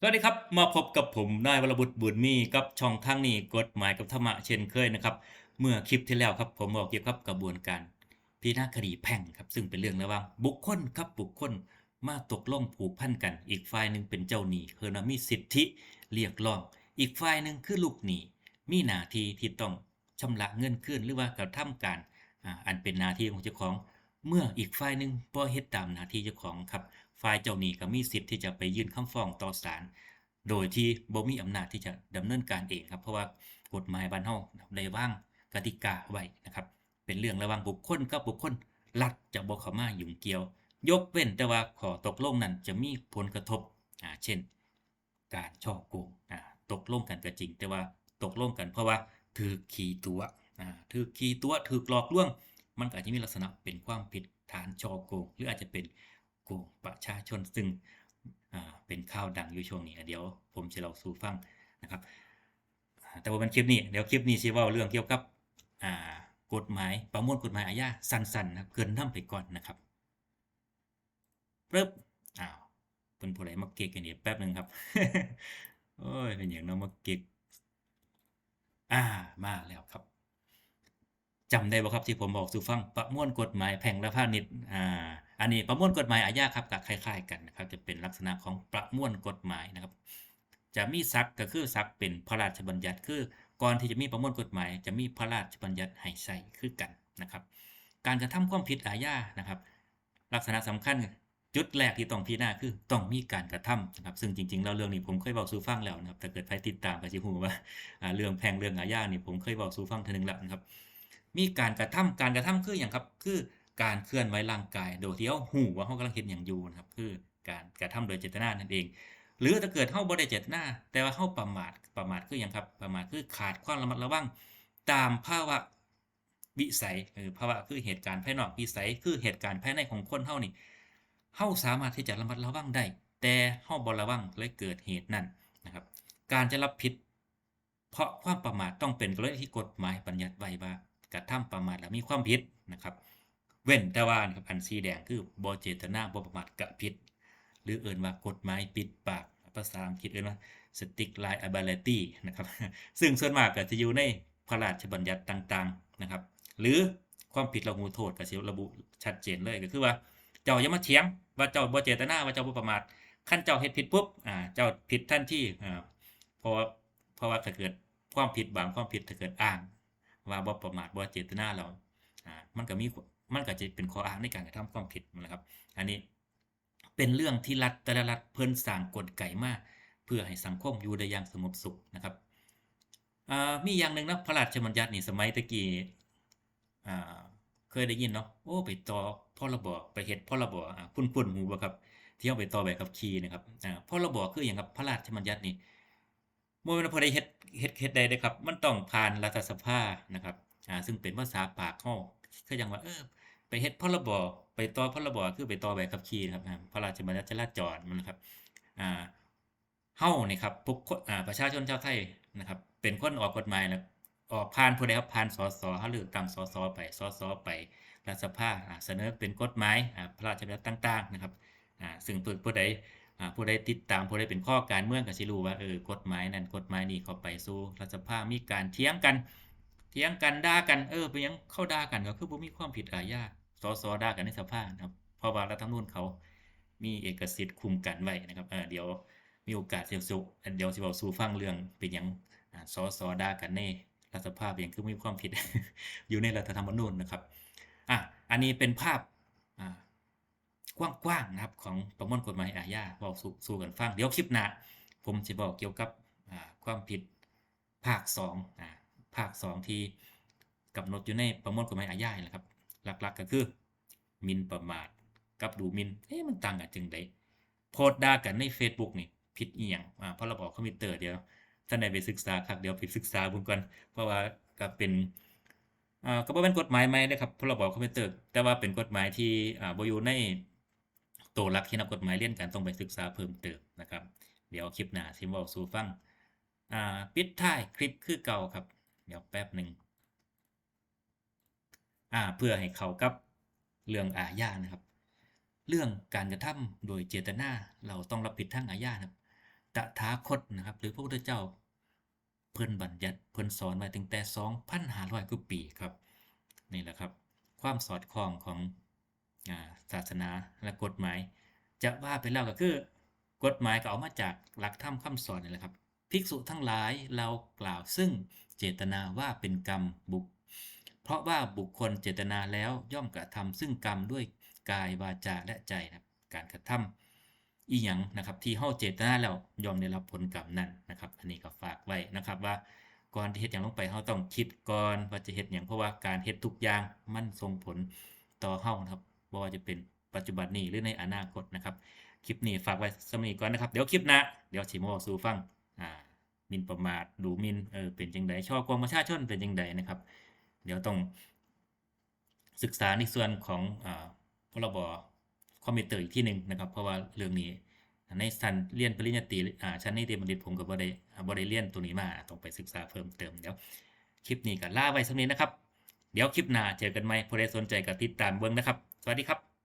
สวัสดีครับ มาพบกับผมนายวรบุตรบุญมีกับช่องทางนี้กฎหมายกับธรรมะเช่นเคยนะครับ เมื่อคลิปที่แล้วครับ ผมบอกเกี่ยวกับกระบวนการพิจารณาคดีแพ่งครับ ซึ่งเป็นเรื่องระหว่างบุคคลครับบุคคลมาตกลงผูกพันกัน อีกฝ่ายหนึ่งเป็นเจ้าหนี้เฮอนามีสิทธิเรียกร้อง อีกฝ่ายหนึ่งคือลูกหนี้มีหน้าที่ที่ต้องชำระเงินคืนหรือว่ากระทำการอ่าอันเป็นหน้าที่ของเจ้าของ เมื่ออีกฝ่ายหนึ่งบ่เฮ็ดตามหน้าที่เจ้าของครับ ฝ่ายเจ้าหนี้ก็มีสิทธิ์ที่จะไปยื่นคำฟ้องต่อศาลโดยที่บ่มีอำนาจที่จะดำเนินการเองครับ เพราะว่ากฎหมายบ้านเฮาได้วางกติกาไว้นะครับ เป็นเรื่องระหว่างบุคคลกับบุคคลรัฐจะบ่เข้ามายุ่งเกี่ยว ยกเว้นแต่ว่าข้อตกลงนั้นจะมีผลกระทบอ่าเช่น การช่อโกงอ่าตกลงกันก็จริง แต่ว่าตกลงกันเพราะว่าถูกขี่ตัวอ่าถูกขี่ตัวถูกหลอกลวง มันก็อาจจะมีลักษณะเป็นความผิดฐานช่อโกง หรืออาจจะเป็น โกงประชาชนซึ่งเป็นข่าวดังอยู่ช่วงนี้เดี๋ยวผมจะเล่าสู่ฟังนะครับ แต่ว่ามันคลิปนี้เดี๋ยวคลิปนี้สิเว้าเรื่องเกี่ยวกับกฎหมายประมวลกฎหมายอาญาสั้นๆนะครับเกินน้ำไปก่อนนะครับปึ๊บอ้าวเพิ่นผู้ใดมาเก๊กอันนี้แป๊บหนึ่งครับโอ้ยเป็นหยังเนาะมาเก๊กอามาแล้วครับจำได้บ่ครับที่ผมบอกสู่ฟังประมวลกฎหมายแพ่งและพาณิชย์อ่า อันนี้ประมวลกฎหมายอาญาครับก็คล้าย ๆ กันนะครับจะเป็นลักษณะของประมวลกฎหมายนะครับ จะมีศักก็คือศักเป็นพระราชบัญญัติ คือก่อนที่จะมีประมวลกฎหมาย จะมีพระราชบัญญัติให้ใช้คือกันนะครับ การกระทำความผิดอาญานะครับ ลักษณะสำคัญจุดแรกที่ต้องพิจารณาคือต้องมีการกระทำนะครับ ซึ่งจริงๆแล้วเรื่องนี้ผมเคยบอกสู่ฟังแล้วนะครับถ้าเกิดใครติดตามก็สิฮู้ว่าอ่าเรื่องแพงเรื่องอาญานี่ผมเคยบอกสู่ฟังทื่อนึงแล้วนะครับ มีการกระทำการกระทำคืออย่างครับคือ การเคลื่อนไหวร่างกาย โดยที่เฮาฮู้ว่าเฮากำลังเฮ็ดหยังอยู่นะครับ คือการกระทำโดยเจตนานั่นเอง หรือถ้าเกิดเฮาบ่ได้เจตนาแต่ว่าเฮาประมาทประมาทคือหยังครับ ประมาทคือขาดความระมัดระวังตามภาวะวิสัยเออภาวะคือเหตุการณ์ภายนอกวิสัย คือเหตุการณ์ภายในของคนเฮานี่เฮาสามารถที่จะระมัดระวังได้ แต่เฮาบ่ระวังเลยเกิดเหตุนั้นนะครับ การจะรับผิด เพราะความประมาทต้องเป็นกรณีที่กฎหมายบัญญัติไว้ว่ากระทำประมาทแล้วมีความผิดนะครับ เว้นแต่ว่านะครับอันสีแดงคือบ่เจตนาบ่ประมาทกะผิดหรือเอิ้นว่ากฎหมายปิดปากภาษาอังกฤษเอิ้นว่า stick liability นะครับซึ่งส่วนมากก็จะอยู่ในพระราชบัญญัติต่างๆนะครับ หรือความผิดละหูโทษก็สิระบุชัดเจนเลยก็คือว่าเจ้าอย่ามาเถียง ว่าเจ้าบ่เจตนาว่าเจ้าบ่ประมาทคันเจ้าเฮ็ดผิดปุ๊บอ่าเจ้าผิดทันที่อ่าเพราะเพราะว่าถ้าเกิดความผิดบางความผิดถ้าเกิดอ้าง ว่าบ่ประมาทบ่เจตนาแล้วอ่ามันก็มี มันก็จะเป็นข้ออ้างในการกระทำความผิดนะครับ อันนี้เป็นเรื่องที่รัฐแต่ละรัฐเพิ่นสร้างกลไก่มาเพื่อให้สังคมอยู่ได้อย่างสงบสุขนะครับอ่ามีอย่างหนึ่งนะพระราชบัญญัตินี่สมัยตะกี้อ่าเคยได้ยินเนาะโอ้ไปต่อพอรบไปเฮ็ดพรบอ่าคุ้นหูบ่ครับที่เอาไปต่อใบขับขี่นะครับอ่าพรบคือหยังครับพระราชบัญญัตินี่บ่แม่นว่าผู้ใดเฮ็ดเฮ็ดเฮ็ดได้เด้ครับ มันต้องผ่านรัฐสภานะครับอ่าซึ่งเป็นภาษาปากเฮา คือหยังว่าเออไปเฮ็ดพรบไปต่อพรบคือไปต่อใบขับขี่นะครับพระราชบัญญัติจราจรมันนะครับอ่าเฮานี่ครับทุกคนอ่าประชาชนชาวไทยนะครับ เป็นคนออกกฎหมายนะออกผ่านผู้ใดครับผ่านสสเฮาเลือกตั้งสสไปสสไปรัฐสภาอ่าเสนอเป็นกฎหมายอ่าพระราชบัญญัติต่าง ๆ นะครับอ่าซึ่งผู้ใดอ่าผู้ใดติดตามผู้ใดเป็นข้อการเมืองก็สิรู้ว่าเออกฎหมายนั้นกฎหมายนี้เข้าไปสู่รัฐสภามีการเถียงกัน ถียงกันด่ากันเออเป็นหยังเข้าด่ากันก็คือบ่มีความผิดอาญาสสด่ากันในสภานะครับเพราะว่ารัฐธรรมนูญเขามีเอกสิทธิ์คุมกันไว้นะครับเออเดี๋ยวมีโอกาสเดี๋ยวสิเดี๋ยวสิเว้าสู่ฟังเรื่องเป็นหยังอ่าสสด่ากันในรัฐสภาเป็นยังคือมีความผิดอยู่ในรัฐธรรมนูญนะครับอะอันนี้เป็นภาพอ่ากว้างๆนะครับของประมวลกฎหมายอาญาเว้าสู่สู่กันฟังเดี๋ยวคลิปหน้าผมสิเว้าเกี่ยวกับอ่าความผิดภาค2อ่า ภาค 2 ที่กำหนดอยู่ในประมวลกฎหมายอาญาแหละครับ หลักๆก็คือมินประมาทกับดูมินเอ๊ะมันต่างกันจังไดโพสต์ด่ากันใน Facebook นี่ผิดเอียงอ่าพรบคอมพิวเตอร์เดียวท่านใดไปศึกษาครับเดี๋ยวไปศึกษาบิ่งก่อนเพราะว่าก็เป็นอ่าก็บ่แม่นกฎหมายใหม่เด้อครับพรบคอมพิวเตอร์ แต่ว่าเป็นกฎหมายที่อ่าบอยู่ในตัวหลักที่นักกฎหมายเรียนกันต้องไปศึกษาเพิ่มเติมนะครับ เดี๋ยวคลิปหน้าสิเว้าสู่ฟังอ่าปิดท้ายคลิปคือเก่าครับ เดี๋ยวแป๊บหนึ่งอ่าเพื่อให้เขากับเรื่องอาญานะครับ เรื่องการกระทำโดยเจตนาเราต้องรับผิดทางอาญานะครับตถาคตนะครับ หรือพระพุทธเจ้า เพิ่นบัญญัติเพิ่นสอนมาตั้งแต่2,500กว่าปีครับนี่แหละครับ ความสอดคล้องของอาศาสนาและกฎหมาย จะว่าไปแล้วก็คือกฎหมายก็เอามาจากหลักธรรมคำสอนนี่แหละครับ ภิกษุทั้งหลายเรากล่าวซึ่งเจตนาว่าเป็นกรรมบุกเพราะว่าบุคคลเจตนาแล้วย่อมกระทำซึ่งกรรมด้วยกายวาจาและใจนะครับการกระทำอีหยังนะครับที่เฮาเจตนาแล้วยอมได้รับผลกรรมนั้นนะครับ อันนี้ก็ฝากไว้นะครับว่าก่อนที่เฮ็ดหยังลงไปเฮาต้องคิดก่อนว่าจะเฮ็ดหยังเพราะว่าการเฮ็ดทุกอย่างมันส่งผลต่อเฮานะครับบ่ว่าจะเป็นปัจจุบันนี้หรือในอนาคตนะครับ คลิปนี้ฝากไว้สำหรับนี้ก่อนนะครับ เดี๋ยวคลิปหน้าเดี๋ยวสิมาบอกสู่ฟัง อ่ามินประมาทดูมินเออเป็นจังไดช่อกงประชาชนเป็นจังไดนะครับ เดี๋ยวต้องศึกษาในส่วนของอพรบคอมพิวเตอร์อีกที่หนึ่งนะครับ เพราะว่าเรื่องนี้ในชั้นเรียนปริญญาตรีชั้นนิติบัณฑิตผมก็บ่ได้อ่าบ่ได้เรียนตัวนี้มาต้องไปศึกษาเพิ่มเติมเดี๋ยวคลิปนี้ก็ลาไว้สำนี้นะครับ เดี๋ยวคลิปหน้าเจอกันใหมผู้ใดสนใจก็ติดตามเบิ่งนะครับ สวัสดีครับ